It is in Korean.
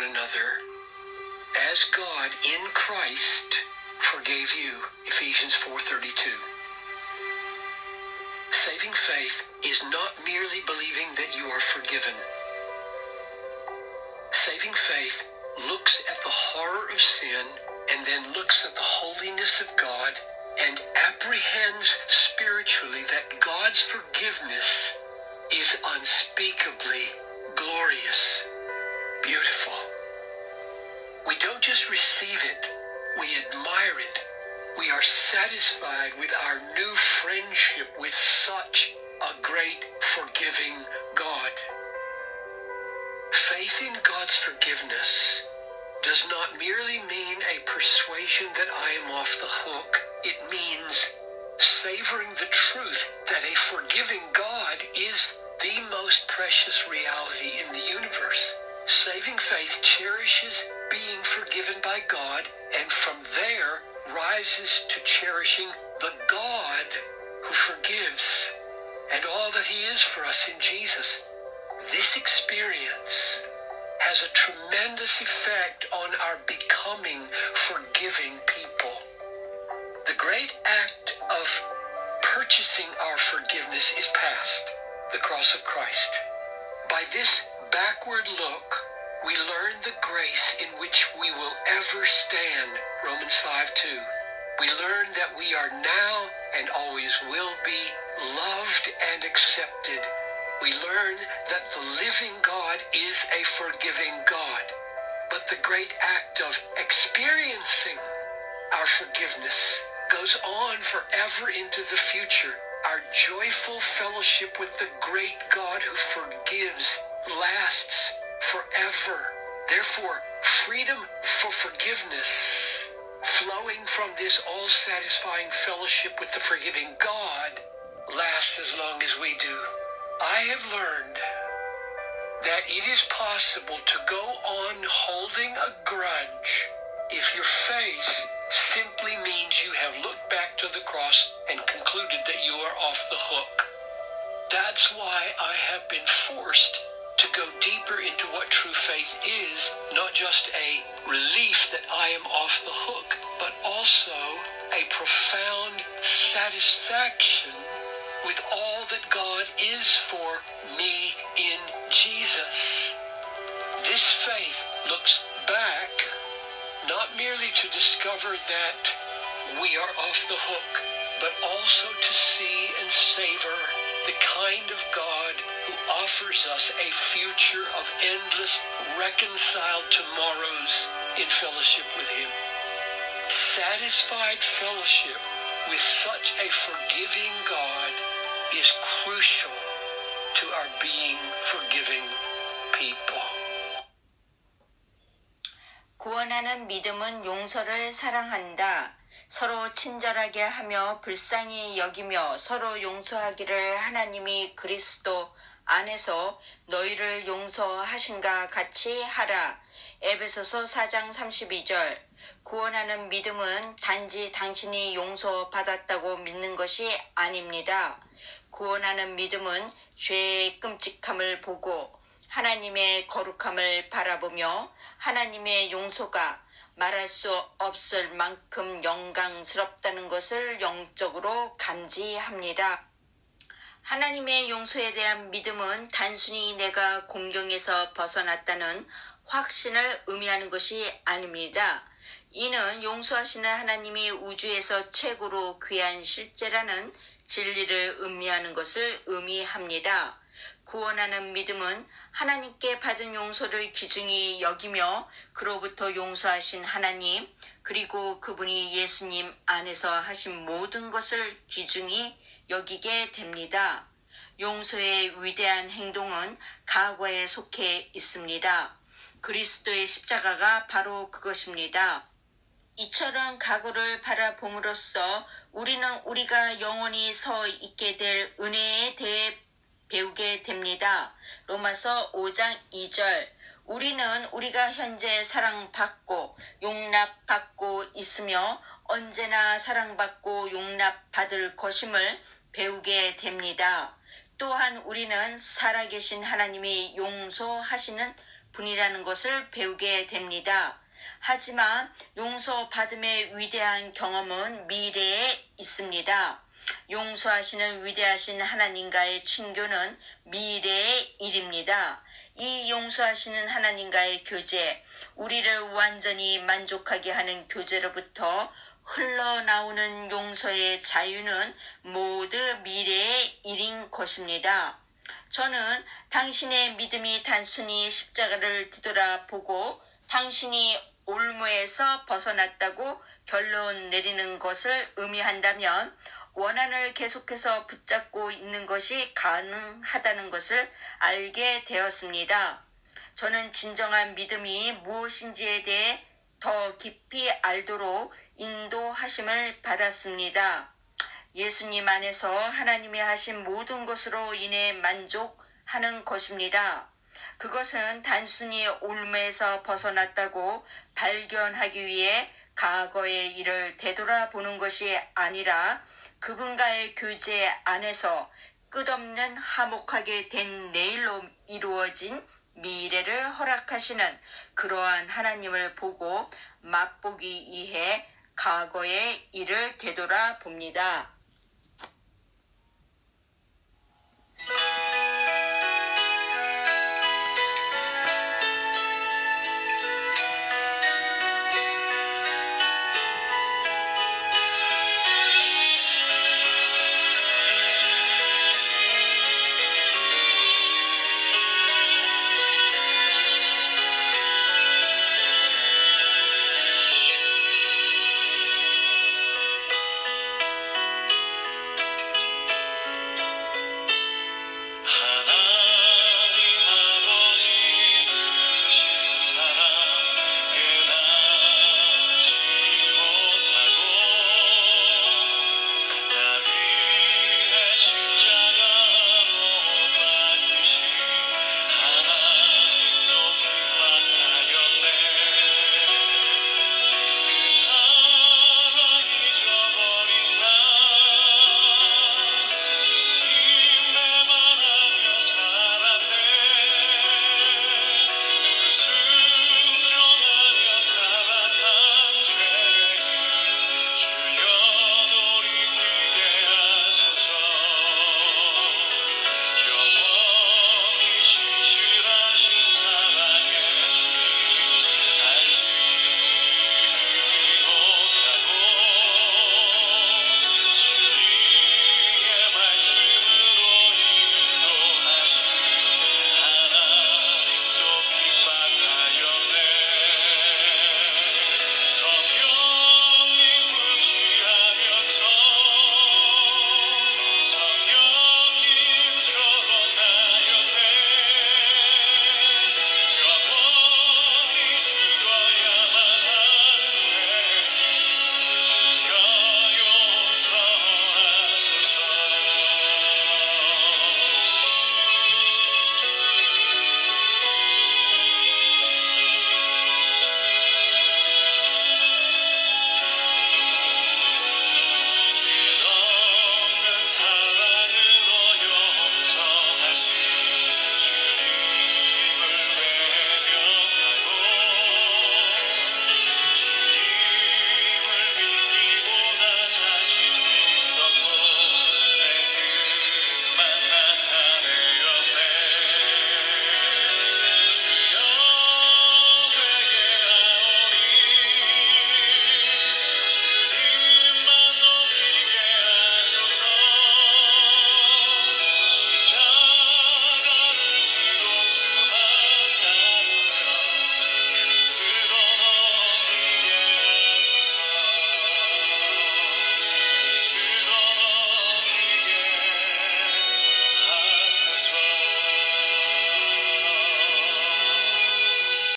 one another as God in Christ forgave you. Ephesians 4:32. Saving faith is not merely believing that you are forgiven. Saving faith looks at the horror of sin and then looks at the holiness of God and apprehends spiritually that God's forgiveness is unspeakably glorious, beautiful. We don't just receive it, we admire it. We are satisfied with our new friendship with such a great forgiving God. Faith in God's forgiveness does not merely mean a persuasion that I am off the hook. It means savoring the truth that a forgiving God is the most precious reality in the universe. Saving faith cherishes being forgiven by God and from there rises to cherishing the God who forgives and all that he is for us in Jesus. This experience has a tremendous effect on our becoming forgiving people. The great act of purchasing our forgiveness is past, the cross of Christ. By this backward look, we learn the grace in which we will ever stand, Romans 5 2. We learn that we are now and always will be loved and accepted. We learn that the living God is a forgiving God. But the great act of experiencing our forgiveness goes on forever into the future. Our joyful fellowship with the great God who forgives lasts forever. Therefore, freedom for forgiveness, flowing from this all satisfying fellowship with the forgiving God, lasts as long as we do. I have learned that it is possible to go on holding a grudge if your faith simply means you have looked back to the cross and concluded that you are off the hook. That's why I have been forced to go deeper into what true faith is, not just a relief that I am off the hook, but also a profound satisfaction with all that God is for me in Jesus. This faith looks back not merely to discover that we are off the hook, but also to see and savor the kind of God offers us a future of endless, reconciled tomorrows in fellowship with Him. Satisfied fellowship with such a forgiving God is crucial to our being forgiving people. 구원하는 믿음은 용서를 사랑한다. 서로 친절하게 하며 불쌍히 여기며 서로 용서하기를 하나님이 그리스도 안에서 너희를 용서하신가 같이 하라. 에베소서 4장 32절. 구원하는 믿음은 단지 당신이 용서받았다고 믿는 것이 아닙니다. 구원하는 믿음은 죄의 끔찍함을 보고 하나님의 거룩함을 바라보며 하나님의 용서가 말할 수 없을 만큼 영광스럽다는 것을 영적으로 감지합니다. 하나님의 용서에 대한 믿음은 단순히 내가 공경에서 벗어났다는 확신을 의미하는 것이 아닙니다. 이는 용서하시는 하나님이 우주에서 최고로 귀한 실제라는 진리를 의미하는 것을 의미합니다. 구원하는 믿음은 하나님께 받은 용서를 기중히 여기며 그로부터 용서하신 하나님 그리고 그분이 예수님 안에서 하신 모든 것을 기중히 여기게 됩니다. 용서의 위대한 행동은 과거에 속해 있습니다. 그리스도의 십자가가 바로 그것입니다. 이처럼 과거를 바라봄으로써 우리는 우리가 영원히 서 있게 될 은혜에 대해 배우게 됩니다. 로마서 5장 2절 우리는 우리가 현재 사랑받고 용납받고 있으며 언제나 사랑받고 용납받을 것임을 배우게 됩니다. 또한 우리는 살아계신 하나님이 용서하시는 분이라는 것을 배우게 됩니다. 하지만 용서받음의 위대한 경험은 미래에 있습니다. 용서하시는 위대하신 하나님과의 친교는 미래의 일입니다. 이 용서하시는 하나님과의 교제, 우리를 완전히 만족하게 하는 교제로부터 흘러나오는 용서의 자유는 모두 미래의 일인 것입니다. 저는 당신의 믿음이 단순히 십자가를 뒤돌아보고 당신이 올무에서 벗어났다고 결론 내리는 것을 의미한다면 원한을 계속해서 붙잡고 있는 것이 가능하다는 것을 알게 되었습니다. 저는 진정한 믿음이 무엇인지에 대해 더 깊이 알도록 인도하심을 받았습니다. 예수님 안에서 하나님이 하신 모든 것으로 인해 만족하는 것입니다. 그것은 단순히 올무에서 벗어났다고 발견하기 위해 과거의 일을 되돌아보는 것이 아니라 그분과의 교제 안에서 끝없는 화목하게 된 내일로 이루어진 미래를 허락하시는 그러한 하나님을 보고 맛보기 위해 과거의 일을 되돌아 봅니다.